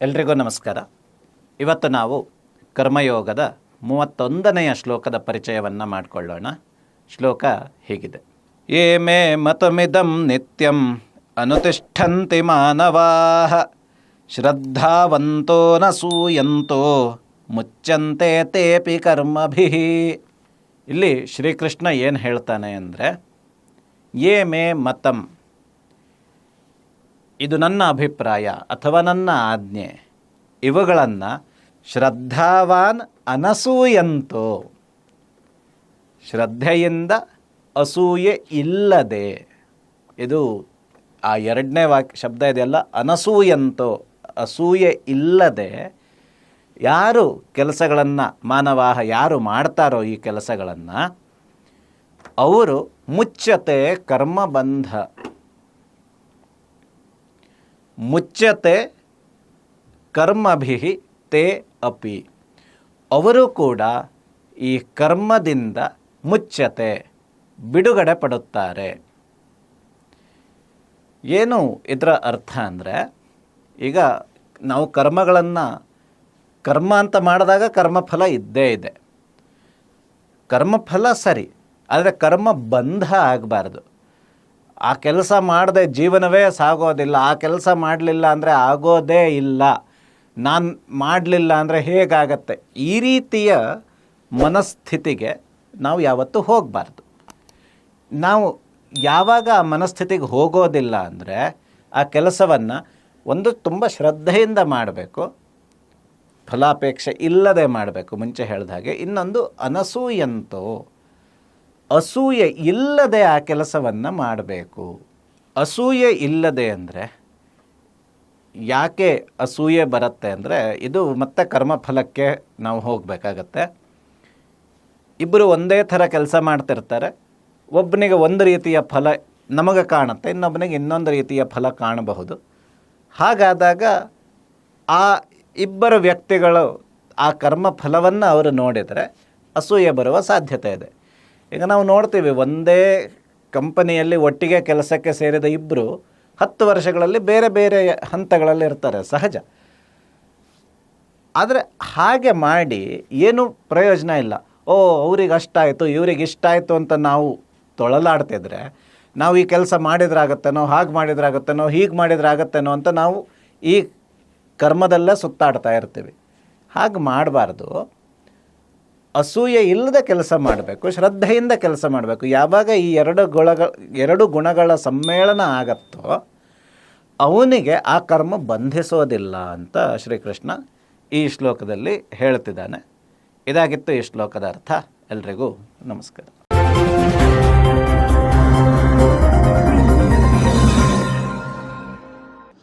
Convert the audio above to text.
ಎಲ್ರಿಗೂ ನಮಸ್ಕಾರ. ಇವತ್ತು ನಾವು ಕರ್ಮಯೋಗದ ಮೂವತ್ತೊಂದನೆಯ ಶ್ಲೋಕದ ಪರಿಚಯವನ್ನು ಮಾಡಿಕೊಳ್ಳೋಣ. ಶ್ಲೋಕ ಹೀಗಿದೆ. ಏ ಮೇ ಮತಮಿದಂ ನಿತ್ಯಂ ಅನುತಿಷ್ಠಂತಿ ಮಾನವಾ ಶ್ರದ್ಧಾವಂತೋ ನ ಸೂಯಂತೋ ಮುಚ್ಚಂತೆ ತೇಪಿ ಕರ್ಮಭಿ. ಇಲ್ಲಿ ಶ್ರೀಕೃಷ್ಣ ಏನು ಹೇಳ್ತಾನೆ ಅಂದರೆ, ಏ ಮೇ ಮತಂ ಇದು ನನ್ನ ಅಭಿಪ್ರಾಯ ಅಥವಾ ನನ್ನ ಆಜ್ಞೆ. ಇವುಗಳನ್ನು ಶ್ರದ್ಧಾವಾನ್ ಅನಸೂಯಂತೋ. ಶ್ರದ್ಧೆಯಿಂದ ಅಸೂಯೆ ಇಲ್ಲದೆ. ಇದು ಆ ಎರಡನೇ ವಾಕ್ಯ ಶಬ್ದ ಇದೆಯಲ್ಲ? ಅನಸೂಯಂತೋ. ಅಸೂಯೆ ಇಲ್ಲದೆ ಯಾರು ಕೆಲಸಗಳನ್ನು, ಮಾನವಾಹ ಯಾರು ಮಾಡ್ತಾರೋ ಈ ಕೆಲಸಗಳನ್ನು, ಅವರು ಮುಚ್ಚತೆ ಕರ್ಮಬಂಧ. ಮುಚ್ಚತೆ ಕರ್ಮಭಿ ತೇ ಅಪಿ. ಅವರು ಕೂಡ ಈ ಕರ್ಮದಿಂದ ಮುಚ್ಚತೆ, ಬಿಡುಗಡೆ ಪಡುತ್ತಾರೆ. ಏನು ಇದರ ಅರ್ಥ ಅಂದರೆ, ಈಗ ನಾವು ಕರ್ಮಗಳನ್ನು, ಕರ್ಮ ಅಂತ ಮಾಡಿದಾಗ ಕರ್ಮಫಲ ಇದ್ದೇ ಇದೆ. ಕರ್ಮಫಲ ಸರಿ, ಆದರೆ ಕರ್ಮ ಬಂಧ ಆಗಬಾರ್ದು. ಆ ಕೆಲಸ ಮಾಡದೆ ಜೀವನವೇ ಸಾಗೋದಿಲ್ಲ, ಆ ಕೆಲಸ ಮಾಡಲಿಲ್ಲ ಅಂದರೆ ಆಗೋದೇ ಇಲ್ಲ. ನಾನು ಮಾಡಲಿಲ್ಲ ಅಂದರೆ ಹೇಗಾಗತ್ತೆ? ಈ ರೀತಿಯ ಮನಸ್ಥಿತಿಗೆ ನಾವು ಯಾವತ್ತೂ ಹೋಗಬಾರ್ದು. ನಾವು ಯಾವಾಗ ಆ ಮನಸ್ಥಿತಿಗೆ ಹೋಗೋದಿಲ್ಲ ಅಂದರೆ ಆ ಕೆಲಸವನ್ನು ಒಂದು ತುಂಬ ಶ್ರದ್ಧೆಯಿಂದ ಮಾಡಬೇಕು. ಫಲಾಪೇಕ್ಷೆ ಇಲ್ಲದೆ ಮಾಡಬೇಕು. ಮುಂಚೆ ಹೇಳಿದ ಹಾಗೆ ಇನ್ನೊಂದು ಅನಸೂಯಂತೋ. ಅಸೂಯೆ ಇಲ್ಲದೆ ಆ ಕೆಲಸವನ್ನು ಮಾಡಬೇಕು. ಅಸೂಯೆ ಇಲ್ಲದೆ ಅಂದರೆ ಯಾಕೆ ಅಸೂಯೆ ಬರುತ್ತೆ ಅಂದರೆ ಇದು ಮತ್ತೆ ಕರ್ಮಫಲಕ್ಕೆ ನಾವು ಹೋಗಬೇಕಾಗತ್ತೆ. ಇಬ್ಬರು ಒಂದೇ ಥರ ಕೆಲಸ ಮಾಡ್ತಿರ್ತಾರೆ. ಒಬ್ಬನಿಗೆ ಒಂದು ರೀತಿಯ ಫಲ ನಮಗೆ ಕಾಣುತ್ತೆ ಇನ್ನೊಬ್ಬನಿಗೆ ಇನ್ನೊಂದು ರೀತಿಯ ಫಲ ಕಾಣಬಹುದು. ಹಾಗಾದಾಗ ಆ ಇಬ್ಬರು ವ್ಯಕ್ತಿಗಳು ಆ ಕರ್ಮ ಫಲವನ್ನು ಅವರು ನೋಡಿದರೆ ಅಸೂಯೆ ಬರುವ ಸಾಧ್ಯತೆ ಇದೆ. ಈಗ ನಾವು ನೋಡ್ತೀವಿ, ಒಂದೇ ಕಂಪನಿಯಲ್ಲಿ ಒಟ್ಟಿಗೆ ಕೆಲಸಕ್ಕೆ ಸೇರಿದ ಇಬ್ಬರು ಹತ್ತು ವರ್ಷಗಳಲ್ಲಿ ಬೇರೆ ಬೇರೆ ಹಂತಗಳಲ್ಲಿ ಇರ್ತಾರೆ, ಸಹಜ. ಆದರೆ ಹಾಗೆ ಮಾಡಿ ಏನೂ ಪ್ರಯೋಜನ ಇಲ್ಲ. ಓ, ಅವ್ರಿಗೆ ಅಷ್ಟಾಯಿತು, ಇವ್ರಿಗೆ ಇಷ್ಟ ಆಯಿತು ಅಂತ ನಾವು ತೊಳಲಾಡ್ತಿದ್ರೆ, ನಾವು ಈ ಕೆಲಸ ಮಾಡಿದ್ರಾಗತ್ತೇನೋ, ಹಾಗೆ ಮಾಡಿದ್ರಾಗತ್ತೇನೋ, ಹೀಗೆ ಮಾಡಿದ್ರಾಗತ್ತೇನೋ ಅಂತ ನಾವು ಈ ಕರ್ಮದಲ್ಲೇ ಸುತ್ತಾಡ್ತಾ ಇರ್ತೀವಿ. ಹಾಗೆ ಮಾಡಬಾರ್ದು. ಅಸೂಯೆ ಇಲ್ಲದ ಕೆಲಸ ಮಾಡಬೇಕು, ಶ್ರದ್ಧೆಯಿಂದ ಕೆಲಸ ಮಾಡಬೇಕು. ಯಾವಾಗ ಈ ಎರಡು ಗುಣಗಳ ಎರಡು ಗುಣಗಳ ಸಮ್ಮೇಳನ ಆಗತ್ತೋ, ಅವನಿಗೆ ಆ ಕರ್ಮ ಬಂಧಿಸೋದಿಲ್ಲ ಅಂತ ಶ್ರೀಕೃಷ್ಣ ಈ ಶ್ಲೋಕದಲ್ಲಿ ಹೇಳ್ತಿದ್ದಾನೆ. ಇದಾಗಿತ್ತು ಈ ಶ್ಲೋಕದ ಅರ್ಥ. ಎಲ್ರಿಗೂ ನಮಸ್ಕಾರ.